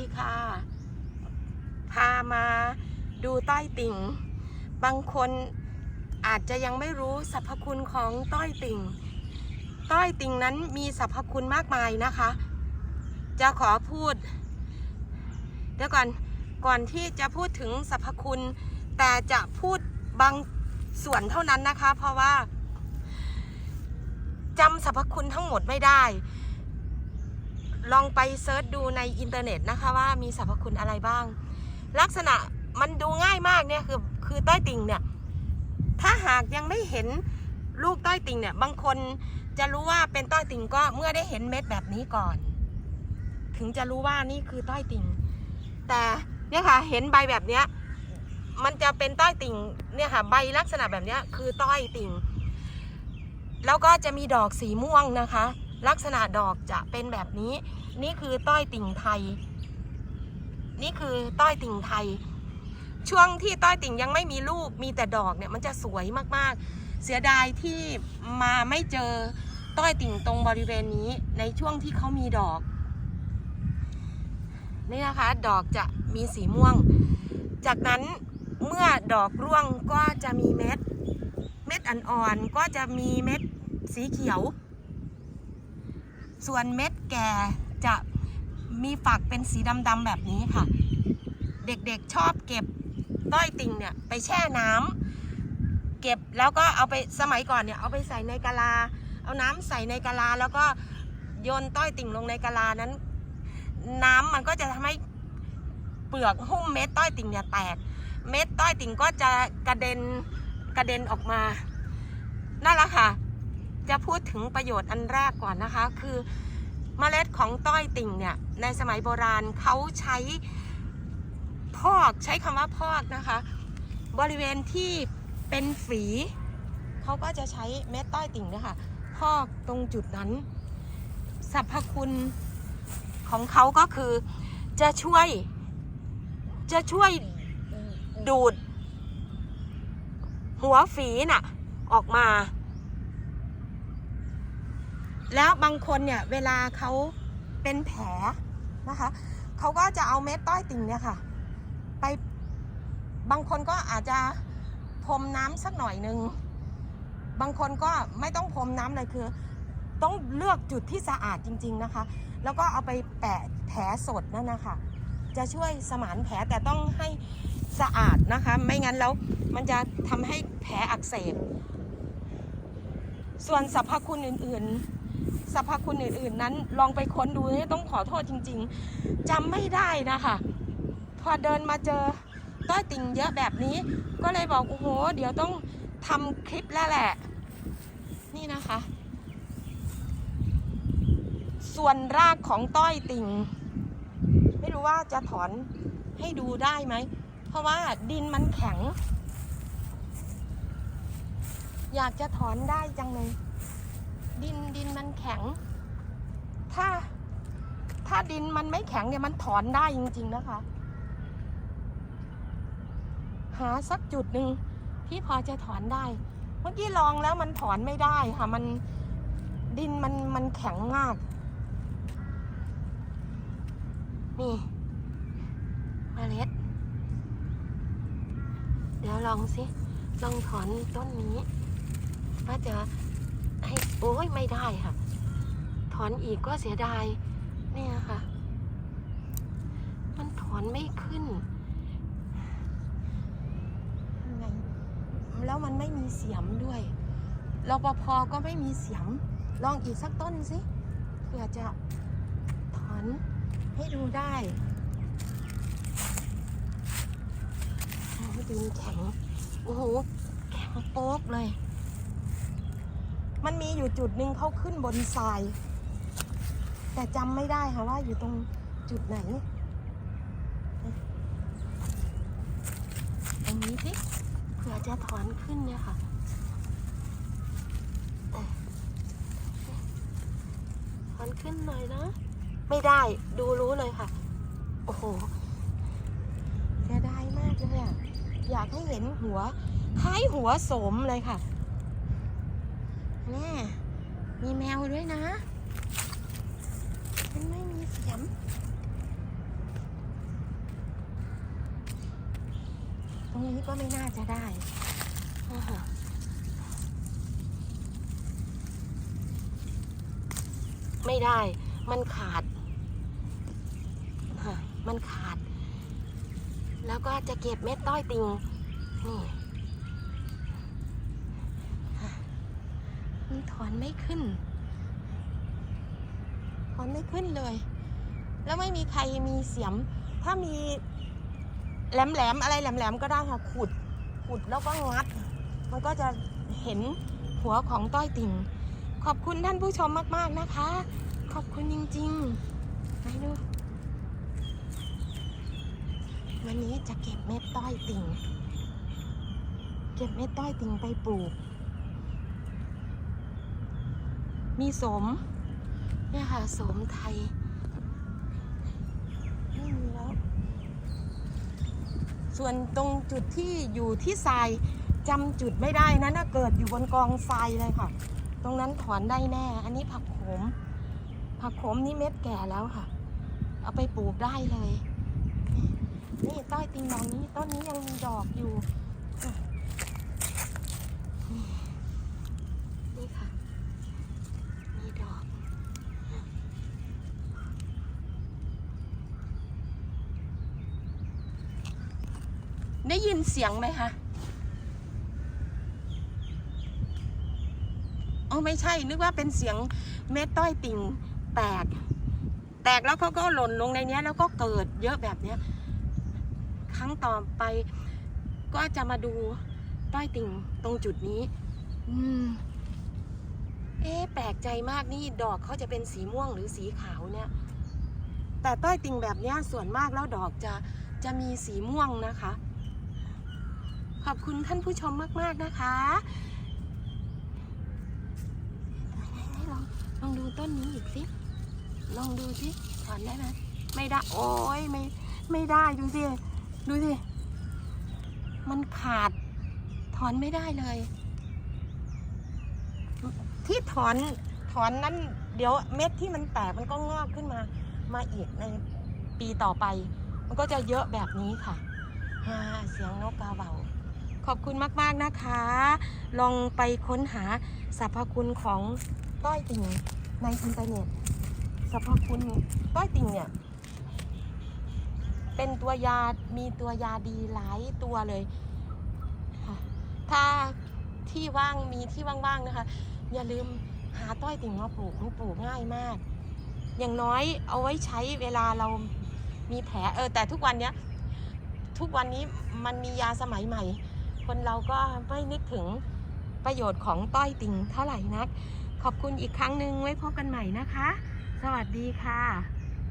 ดีค่ะ พามาดูต้อยติ่ง บางคนอาจจะยังไม่รู้สรรพคุณของต้อยติ่ง ต้อยติ่งนั้นมีสรรพคุณมากมายนะคะ จะขอพูด เดี๋ยวก่อน ก่อนที่จะพูดถึงสรรพคุณ แต่จะพูดบางส่วนเท่านั้นนะคะ เพราะว่าจำสรรพคุณทั้งหมดไม่ได้ ลองไปเซิร์ชดูในอินเทอร์เน็ตนะคะว่ามีสรรพคุณอะไรบ้าง ลักษณะมันดูง่ายมากเนี่ยคือคือต้อยติ่งเนี่ย ถ้าหากยังไม่เห็นลูกต้อยติ่งเนี่ย บางคนจะรู้ว่าเป็นต้อยติ่งก็เมื่อได้เห็นเม็ดแบบนี้ก่อน ถึงจะรู้ว่านี่คือต้อยติ่ง แต่เนี่ยค่ะเห็นใบแบบเนี้ยมันจะเป็นต้อยติ่งเนี่ยค่ะใบลักษณะแบบเนี้ยคือต้อยติ่ง แล้วก็จะมีดอกสีม่วงนะคะ ลักษณะดอกจะเป็นแบบนี้ นี่คือต้อยติ่งไทย นี่คือต้อยติ่งไทย ช่วงที่ต้อยติ่งยังไม่มีลูกมีแต่ดอกเนี่ยมันจะสวยมากๆ เสียดายที่มาไม่เจอต้อยติ่งตรงบริเวณนี้ในช่วงที่เขามีดอกนี่นะคะดอกจะมีสีม่วง จากนั้นเมื่อดอกร่วงก็จะมีเม็ด เม็ดอ่อนๆก็จะมีเม็ดสีเขียว ส่วนเม็ดแก่จะมีฝักเป็นสีดำๆแบบนี้ค่ะ เด็กๆชอบเก็บต้อยติ่งเนี่ยไปแช่น้ำเก็บแล้วก็เอาไปสมัยก่อนเนี่ยเอาไปใส่ในกะลา เอาน้ำใส่ในกะลา แล้วก็โยนต้อยติ่งลงในกะลานั้น น้ำมันก็จะทำให้เปลือกหุ้มเม็ดต้อยติ่งเนี่ยแตก เม็ดต้อยติ่งก็จะกระเด็นกระเด็นออกมานั่นแหละค่ะ จะพูดถึงประโยชน์อันแรกก่อนนะคะ คือเมล็ดของต้อยติ่งเนี่ย ในสมัยโบราณเขาใช้พอกใช้คำว่าพอกนะคะ บริเวณที่เป็นฝีเขาก็จะใช้เม็ดต้อยติ่งนี่ยค่ะพอกตรงจุดนั้นสรรพคุณของเขาก็คือจะช่วย จะช่วยดูด หัวฝีน่ะ ออกมา แล้วบางคนเนี่ยเวลาเขาเป็นแผลนะคะเขาก็จะเอาเม็ดต้อยติ่งเนี่ยค่ะ ไปบางคนก็อาจจะพรมน้ำสักหน่อยนึงบางคนก็ไม่ต้องพรมน้ำเลยคือ ต้องเลือกจุดที่สะอาดจริง ๆนะคะ แล้วก็เอาไปแปะแผลสดนั่นนะคะจะช่วยสมานแผลแต่ต้องให้สะอาดนะคะ ไม่งั้นแล้วมันจะทำให้แผลอักเสบ ส่วนสรรพคุณอื่นๆ สรรพคุณอื่นๆ นั้น ลองไปค้นดูให้ต้องขอโทษจริง ๆจำไม่ได้นะคะพอเดินมาเจอต้อยติ่งเยอะแบบนี้ ก็เลยบอกโอ้โห เดี๋ยวต้องทำคลิปแล้วแหละ นี่นะคะ ส่วนรากของต้อยติ่ง ไม่รู้ว่าจะถอนให้ดูได้ไหม เพราะว่าดินมันแข็ง อยากจะถอนได้จังเลย ดินดินมันแข็ง ถ้า ถ้าดินมันไม่แข็งเนี่ยมันถอนได้จริง ๆนะคะ หาสักจุดหนึ่งที่พอจะถอนได้ เมื่อกี้ลองแล้วมันถอนไม่ได้ค่ะ มันดินมันมันแข็งมาก นี่มเมล็ด เดี๋ยวลองสิ ลองถอนต้นนี้ว่าจะ ให้โอ้ยไม่ได้ค่ะ ถอนอีกก็เสียดายเนี่ยค่ะ มันถอนไม่ขึ้นไงแล้วมันไม่มีเสียมด้วยรปภก็ไม่มีเสียม ลองอีกสักต้นสิเพื่อจะถอนให้ดูได้ดินแข็ง โอ้โห แข็งโป๊กเลย มันมีอยู่จุดหนึ่งเขาขึ้นบนทราย แต่จำไม่ได้ค่ะว่าอยู่ตรงจุดไหน ตรงนี้สิเผื่อจะถอนขึ้นเนี่ยค่ะถอนขึ้นหน่อยนะ ไม่ได้ดูรู้เลยค่ะ โอ้โหเสียดายมากเลยอะอยากให้เห็นหัวคล้ายหัวโสมเลยค่ะ มีแมวด้วยนะ มันไม่มีเสียงตรงนี้ก็ไม่น่าจะได้ไม่ได้ มันขาด มันขาด แล้วก็จะเก็บเม็ดต้อยติง นี่ มันถอนไม่ขึ้น ถอนไม่ขึ้นเลย แล้วไม่มีใครมีเสียม ถ้ามีแหลมๆอะไรแหลมๆก็ได้ค่ะ ขุด ขุดแล้วก็งัด มันก็จะเห็นหัวของต้อยติ่ง ขอบคุณท่านผู้ชมมากๆนะคะ ขอบคุณจริงๆไปดูวันนี้จะเก็บเม็ดต้อยติ่ง เก็บเม็ดต้อยติ่งไปปลูก มีสมเนี่ยค่ะสมไทยไม่มีแล้ว ส่วนตรงจุดที่อยู่ที่ทรายจำจุดไม่ได้นะน่าเกิดอยู่บนกองทรายเลยค่ะ ตรงนั้นถอนได้แน่ อันนี้ผักโขม ผักโขมนี่เม็ดแก่แล้วค่ะ เอาไปปลูกได้เลย นี่ต้อยติงนองนี้ต้นนี้ยังมีดอกอยู่ นี่นี่ค่ะ มีดอก ได้ยินเสียงไหมคะอ๋อไม่ใช่ นึกว่าเป็นเสียงเม็ดต้อยติ่งแตก แตกแล้วเขาก็หล่นลงในนี้แล้วก็เกิดเยอะแบบเนี้ย ครั้งต่อไป ก็จะมาดูต้อยติ่งตรงจุดนี้ อืม เอ๊ะแปลกใจมากนี่ดอกเขาจะเป็นสีม่วงหรือสีขาวเนี่ย แต่ต้อยติ่งแบบเนี้ยส่วนมากแล้วดอกจะจะมีสีม่วงนะคะ ขอบคุณท่านผู้ชมมาก ๆ นะคะลองลองดูต้นนี้อีกสิ ลองดูสิถอนได้ไหมไม่ได้ โอ้ยไม่ ไม่ได้ ดูสิ ดูสิ มันขาด ถอนไม่ได้เลย ที่ถอน ถอนนั้น เดี๋ยวเม็ดที่มันแตกมันก็งอกขึ้นมา มาอีกในปีต่อไป มันก็จะเยอะแบบนี้ค่ะเสียงนกกาเบา ขอบคุณมาก ๆ นะคะ ลองไปค้นหาสรรพคุณของต้อยติ่งในอินเทอร์เน็ตสรรพคุณต้อยติ่งเนี่ย เป็นตัวยา มีตัวยาดีหลายตัวเลย ถ้าที่ว่างมีที่ว่าง ๆ นะคะ อย่าลืมหาต้อยติ่งมาปลูกมันปลูกง่ายมาก อย่างน้อยเอาไว้ใช้เวลาเรามีแผลเออแต่ทุกวันเนี้ยทุกวันนี้มันมียาสมัยใหม่ คนเราก็ไม่นึกถึงประโยชน์ของต้อยติ่งเท่าไหร่นัก ขอบคุณอีกครั้งหนึ่งไว้พบกันใหม่นะคะ สวัสดีค่ะ